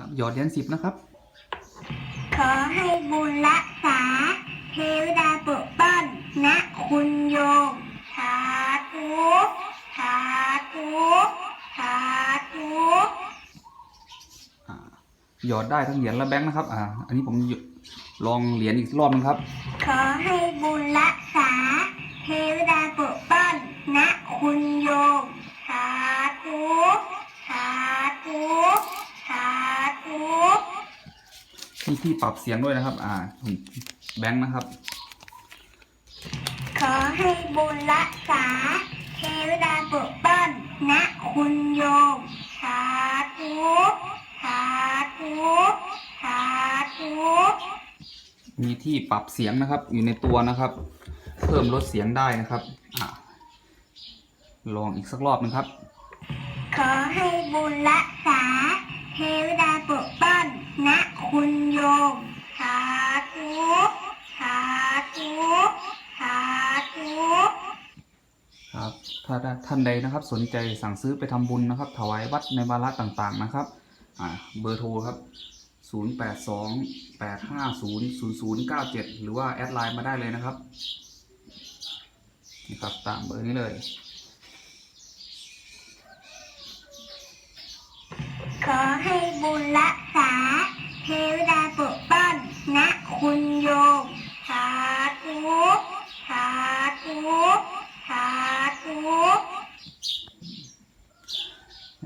ครับหยอดเหรียญสิบนะครับ ขอให้บุญรักษาเทวดาปกป้องนะคุณโยมสาธุสาธุสาธุอ่าหยอดได้ทั้งเหรียญและแบงค์นะครับ อ่า อันนี้ผมหยลองเหรียญอีกรอบนึงครับ ขอให้บุญรักษาเทวดาปกป้องนะคุณโยมสาธุสาธุสาธุ มีที่ปรับเสียงด้วยนะครับ อ่าแบงค์นะครับ ขอให้บุญรักษาเทวดาปกป้องนะคุณโยมสาธุสาธุสาธุมีที่ปรับเสียงนะครับ อยู่ในตัวนะครับ เพิ่มลดเสียงได้นะครับอ่าลองอีกสักรอบนึงครับ ขอให้บุญรักษา เทวดาปกป้องนะคุณโยมสาธุสาธุสาธุ ครับถ้าท่านใดนะครับสนใจสั่งซื้อไปทำบุญนะครับ ถวายวัดในวาระต่างๆนะครับเบอร์โทรครับ 0828500097 หรือว่าแอดไลน์มาได้เลยนะครับนี่ครับตามเบอร์นี้เลยขอให้บุญรักษา เทวดาปกป้องนะคุณโยมสาธุสาธุสาธุ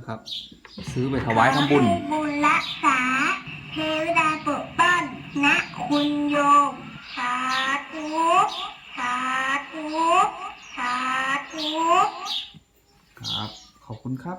นะครับ ซื้อไปถวายทำบุญขอให้บุญรักษาเทวดาปกป้องนะคุณโยมสาธุสาธุสาธุครับ ขอบคุณครับ